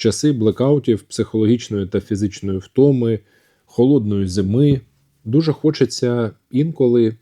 часи блекаутів, психологічної та фізичної втоми, холодної зими дуже хочеться інколи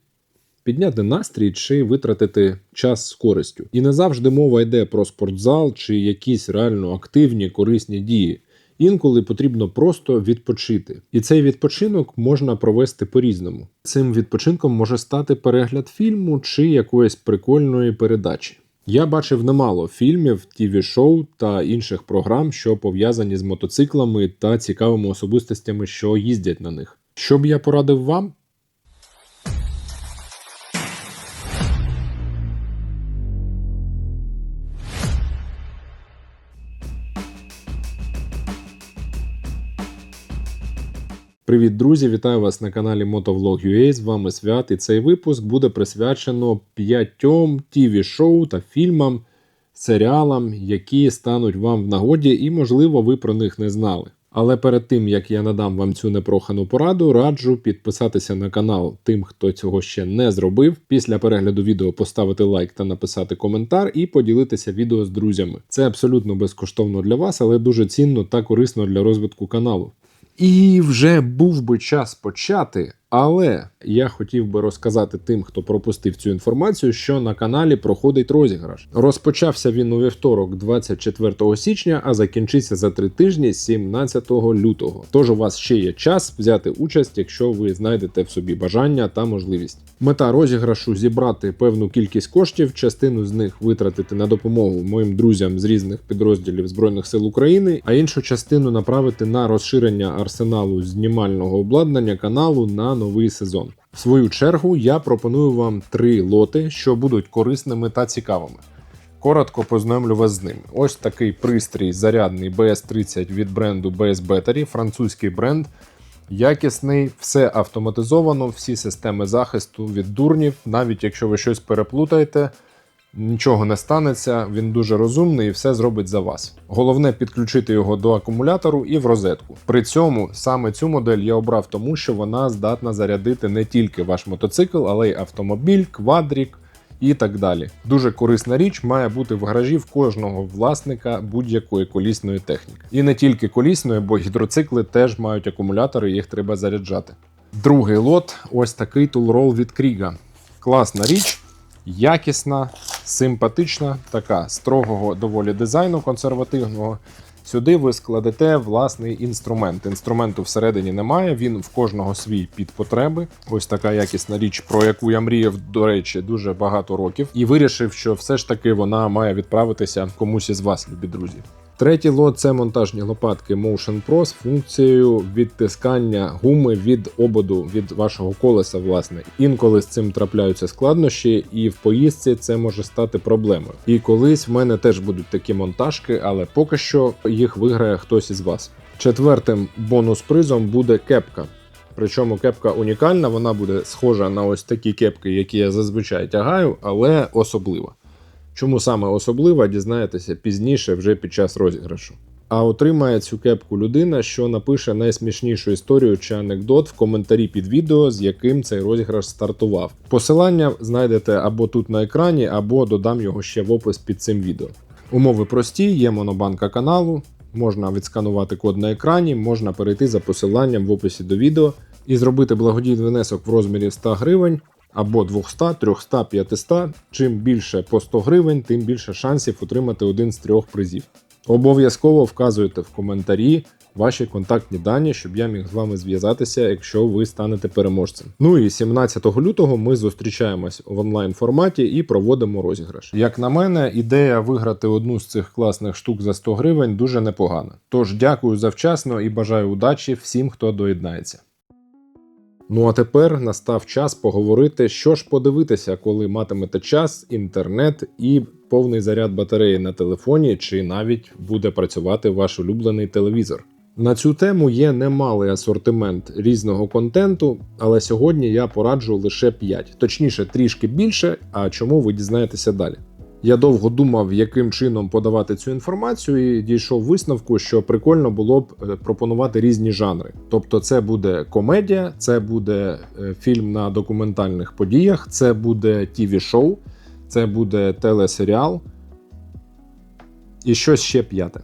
підняти настрій чи витратити час з користю. І не завжди мова йде про спортзал чи якісь реально активні корисні дії. Інколи потрібно просто відпочити, і цей відпочинок можна провести по-різному. Цим відпочинком може стати перегляд фільму чи якоїсь прикольної передачі. Я бачив немало фільмів, тіві-шоу та інших програм, що пов'язані з мотоциклами та цікавими особистостями, що їздять на них. Що б я порадив вам? Привіт, друзі! Вітаю вас на каналі Motovlog.ua. З вами Свят, і цей випуск буде присвячено п'ятьом тіві-шоу та фільмам, серіалам, які стануть вам в нагоді, і, можливо, ви про них не знали. Але перед тим як я надам вам цю непрохану пораду, раджу підписатися на канал тим, хто цього ще не зробив. Після перегляду відео поставити лайк та написати коментар і поділитися відео з друзями. Це абсолютно безкоштовно для вас, але дуже цінно та корисно для розвитку каналу. І вже був би час почати, але я хотів би розказати тим, хто пропустив цю інформацію, що на каналі проходить розіграш. Розпочався він у вівторок, 24 січня, а закінчиться за три тижні, 17 лютого. Тож у вас ще є час взяти участь, якщо ви знайдете в собі бажання та можливість. Мета розіграшу зібрати певну кількість коштів, частину з них витратити на допомогу моїм друзям з різних підрозділів Збройних сил України, а іншу частину направити на розширення арсеналу знімального обладнання каналу на новий сезон. В свою чергу я пропоную вам три лоти, що будуть корисними та цікавими. Коротко познайомлю вас з ними. Ось такий пристрій зарядний BS30 від бренду BS Battery, французький бренд. Якісний, все автоматизовано, всі системи захисту від дурнів. Навіть якщо ви щось переплутаєте, нічого не станеться. Він дуже розумний і все зробить за вас. Головне підключити його до акумулятору і в розетку. При цьому саме цю модель я обрав тому, що вона здатна зарядити не тільки ваш мотоцикл, але й автомобіль, квадрік і так далі. Дуже корисна річ має бути в гаражі в кожного власника будь-якої колісної техніки. І не тільки колісної, бо гідроцикли теж мають акумулятори, їх треба заряджати. Другий лот ось такий тулрол від Кріга. Класна річ, якісна, симпатична, така строгого доволі дизайну консервативного. Сюди ви складете власний інструмент. Інструменту всередині немає, він в кожного свій під потреби. Ось така якісна річ, про яку я мріяв, до речі, дуже багато років, і вирішив, що все ж таки вона має відправитися комусь із вас, любі друзі. Третій лот це монтажні лопатки Motion Pro з функцією відтискання гуми від ободу від вашого колеса. Власне, інколи з цим трапляються складнощі, і в поїздці це може стати проблемою. І колись в мене теж будуть такі монтажки, але поки що їх виграє хтось із вас. Четвертим бонус-призом буде кепка. Причому кепка унікальна, вона буде схожа на ось такі кепки, які я зазвичай тягаю, але особлива. Чому саме особлива, дізнаєтеся пізніше вже під час розіграшу. А отримає цю кепку людина, що напише найсмішнішу історію чи анекдот в коментарі під відео, з яким цей розіграш стартував. Посилання знайдете або тут на екрані, або додам його ще в опис під цим відео. Умови прості, є монобанка каналу, можна відсканувати код на екрані, можна перейти за посиланням в описі до відео і зробити благодійний внесок в розмірі 100 гривень або 200, 300, 500. Чим більше по 100 гривень, тим більше шансів отримати один з трьох призів. Обов'язково вказуйте в коментарі ваші контактні дані, щоб я міг з вами зв'язатися, якщо ви станете переможцем. Ну і 17 лютого ми зустрічаємось в онлайн форматі і проводимо розіграш. Як на мене, ідея виграти одну з цих класних штук за 100 гривень дуже непогана. Тож дякую завчасно і бажаю удачі всім, хто доєднається. Ну а тепер настав час поговорити, що ж подивитися, коли матимете час, інтернет і повний заряд батареї на телефоні, чи навіть буде працювати ваш улюблений телевізор. На цю тему є немалий асортимент різного контенту, але сьогодні я пораджу лише 5, точніше, трішки більше. А чому ви дізнаєтеся далі? Я довго думав, яким чином подавати цю інформацію, і дійшов висновку, що прикольно було б е, пропонувати різні жанри. Тобто, це буде комедія, це буде е, фільм на документальних подіях, це буде тіві-шоу, це буде телесеріал і щось ще п'яте.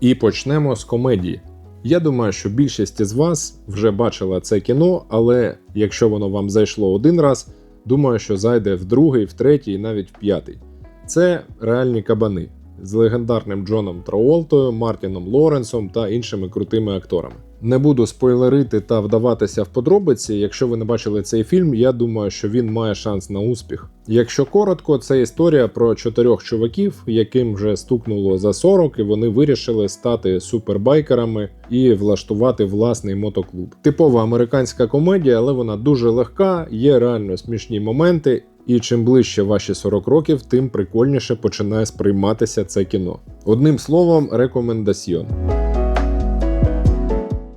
І почнемо з комедії. Я думаю, що більшість із вас вже бачила це кіно, але якщо воно вам зайшло один раз, думаю, що зайде в другий, в третій і навіть в п'ятий. Це реальні кабани з легендарним Джоном Траолтою, Мартіном Лоренсом та іншими крутими акторами. Не буду спойлерити та вдаватися в подробиці. Якщо ви не бачили цей фільм, я думаю, що він має шанс на успіх. Якщо коротко, це історія про чотирьох чуваків, яким вже стукнуло за 40, і вони вирішили стати супербайкерами і влаштувати власний мотоклуб. Типова американська комедія, але вона дуже легка, є реально смішні моменти. І чим ближче ваші 40 років, тим прикольніше починає сприйматися це кіно. Одним словом, рекомендаціон.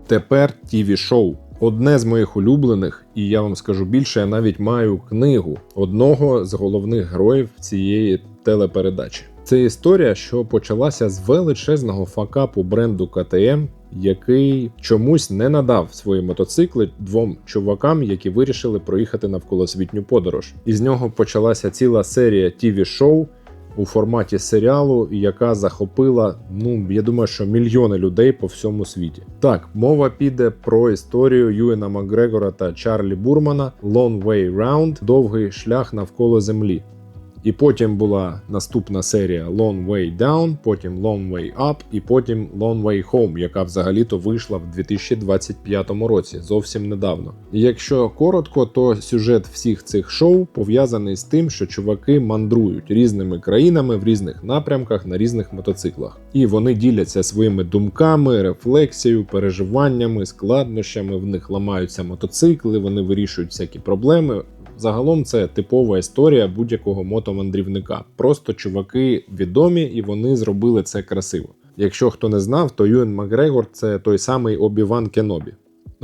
Тепер тіві шоу. Одне з моїх улюблених, і я вам скажу більше, я навіть маю книгу одного з головних героїв цієї телепередачі. Це історія, що почалася з величезного факапу бренду КТМ, який чомусь не надав свої мотоцикли двом чувакам, які вирішили проїхати навколосвітню подорож. І з нього почалася ціла серія тіві шоу у форматі серіалу, яка захопила, ну я думаю, що мільйони людей по всьому світі. Так, мова піде про історію Юена Макгрегора та Чарлі Бурмана «Long Way Round» довгий шлях навколо землі. І потім була наступна серія Long Way Down, потім Long Way Up і потім Long Way Home, яка взагалі-то вийшла в 2025 році, зовсім недавно. І якщо коротко, то сюжет всіх цих шоу пов'язаний з тим, що чуваки мандрують різними країнами в різних напрямках на різних мотоциклах. І вони діляться своїми думками, рефлексією, переживаннями, складнощами. В них ламаються мотоцикли, вони вирішують всякі проблеми. Загалом це типова історія будь-якого мотомандрівника. Просто чуваки відомі і вони зробили це красиво. Якщо хто не знав, то Юен Макгрегор це той самий Обіван Кенобі.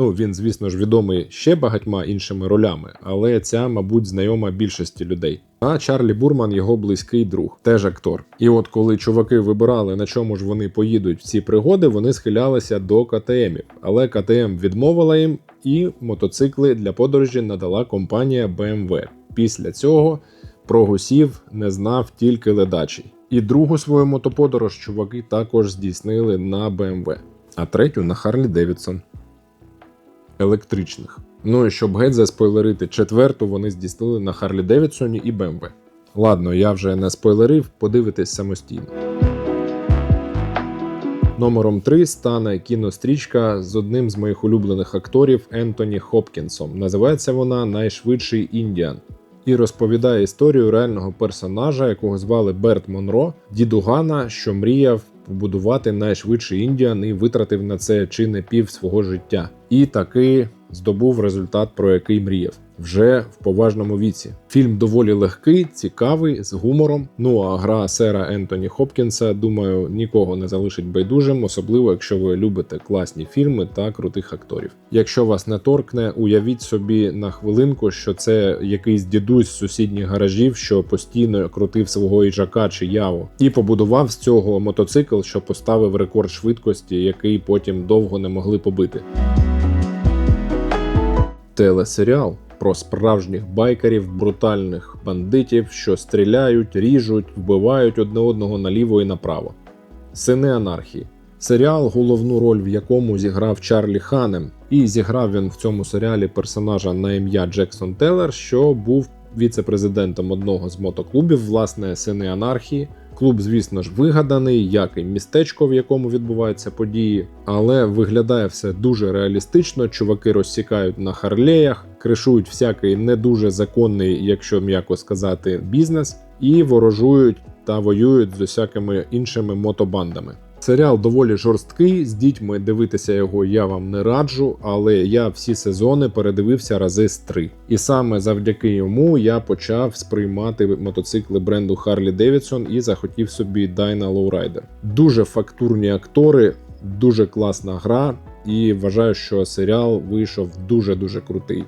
Ну, він, звісно ж, відомий ще багатьма іншими ролями, але ця, мабуть, знайома більшості людей. А Чарлі Бурман його близький друг, теж актор. І от коли чуваки вибирали, на чому ж вони поїдуть в ці пригоди, вони схилялися до КТМів. Але КТМ відмовила їм, і мотоцикли для подорожі надала компанія BMW. Після цього про гусів не знав тільки ледачий. І другу свою мотоподорож чуваки також здійснили на BMW, а третю на Харлі Девідсон електричних. Ну і щоб геть заспойлерити, четверту вони здійснили на Харлі Девідсоні і BMW. Ладно, я вже не спойлерив, подивитесь самостійно. Номером 3 стане кінострічка з одним з моїх улюблених акторів Ентоні Хопкінсом. Називається вона Найшвидший Індіан і розповідає історію реального персонажа, якого звали Берт Монро, дідугана, що мріяв побудувати найшвидший індіан і витратив на це чи не пів свого життя. І таки здобув результат, про який мріяв. Вже в поважному віці. Фільм доволі легкий, цікавий, з гумором. Ну а гра сера Ентоні Хопкінса, думаю, нікого не залишить байдужим, особливо якщо ви любите класні фільми та крутих акторів. Якщо вас не торкне, уявіть собі на хвилинку, що це якийсь дідусь з сусідніх гаражів, що постійно крутив свого їжака чи яву, і побудував з цього мотоцикл, що поставив рекорд швидкості, який потім довго не могли побити. Телесеріал про справжніх байкерів, брутальних бандитів, що стріляють, ріжуть, вбивають одне одного наліво і направо. Сини анархії. Серіал, головну роль в якому зіграв Чарлі Ханем, і зіграв він в цьому серіалі персонажа на ім'я Джексон Телер, що був віце-президентом одного з мотоклубів, власне, сини анархії. Клуб, звісно ж, вигаданий, як і містечко, в якому відбуваються події, але виглядає все дуже реалістично. Чуваки розсікають на харлеях, кришують всякий не дуже законний, якщо м'яко сказати, бізнес, і ворожують та воюють з усякими іншими мотобандами. Серіал доволі жорсткий. З дітьми дивитися його я вам не раджу, але я всі сезони передивився рази з три. І саме завдяки йому я почав сприймати мотоцикли бренду Harley Davidson і захотів собі Dyna Lowrider. Дуже фактурні актори, дуже класна гра, і вважаю, що серіал вийшов дуже дуже крутий.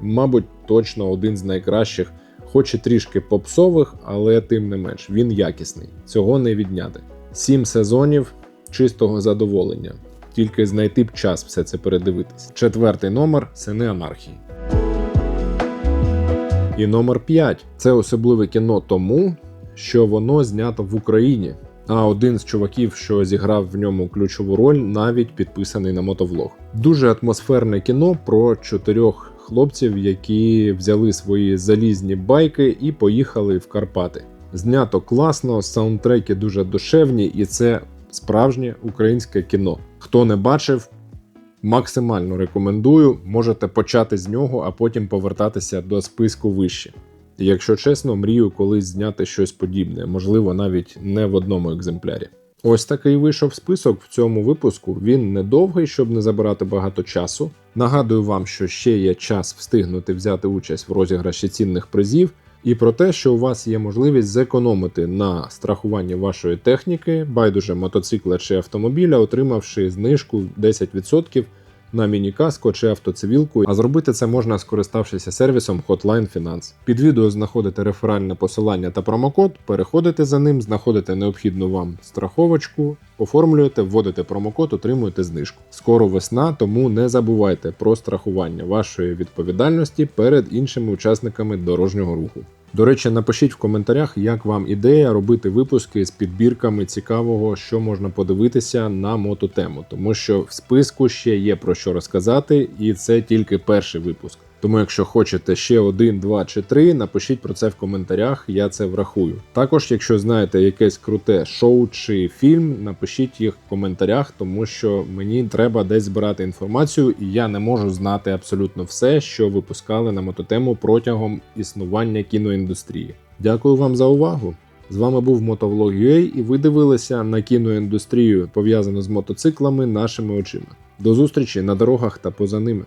Мабуть, точно один з найкращих, хоч і трішки попсових, але тим не менш він якісний. Цього не відняти. Сім сезонів чистого задоволення. Тільки знайти б час все це передивитись. Четвертий номер Сини анархії. І номер 5 це особливе кіно тому, що воно знято в Україні. А один з чуваків, що зіграв в ньому ключову роль, навіть підписаний на мотовлог. Дуже атмосферне кіно про чотирьох хлопців, які взяли свої залізні байки і поїхали в Карпати. Знято класно, саундтреки дуже душевні, і це справжнє українське кіно. Хто не бачив, максимально рекомендую. Можете почати з нього, а потім повертатися до списку вище. І Якщо чесно, мрію колись зняти щось подібне, можливо, навіть не в одному екземплярі. Ось такий вийшов список в цьому випуску. Він недовгий, щоб не забирати багато часу. Нагадую вам, що ще є час встигнути взяти участь в розіграші цінних призів, і про те, що у вас є можливість зекономити на страхуванні вашої техніки, байдуже мотоцикла чи автомобіля, отримавши знижку 10% на міні-каско чи автоцивілку, а зробити це можна скориставшися сервісом Hotline Finance. Під відео знаходите реферальне посилання та промокод, переходите за ним, знаходите необхідну вам страховочку, оформлюєте, вводите промокод, отримуєте знижку. Скоро весна, тому не забувайте про страхування вашої відповідальності перед іншими учасниками дорожнього руху. До речі, напишіть в коментарях, як вам ідея робити випуски з підбірками цікавого, що можна подивитися на мототему, тому що в списку ще є про що розказати, і це тільки перший випуск. Тому, якщо хочете ще один, два чи три, напишіть про це в коментарях, я це врахую. Також, якщо знаєте якесь круте шоу чи фільм, напишіть їх в коментарях, тому що мені треба десь збирати інформацію, і я не можу знати абсолютно все, що випускали на мототему протягом існування кіноіндустрії. Дякую вам за увагу! З вами був Мотовлог.ua і ви дивилися на кіноіндустрію пов'язану з мотоциклами нашими очима. До зустрічі на дорогах та поза ними.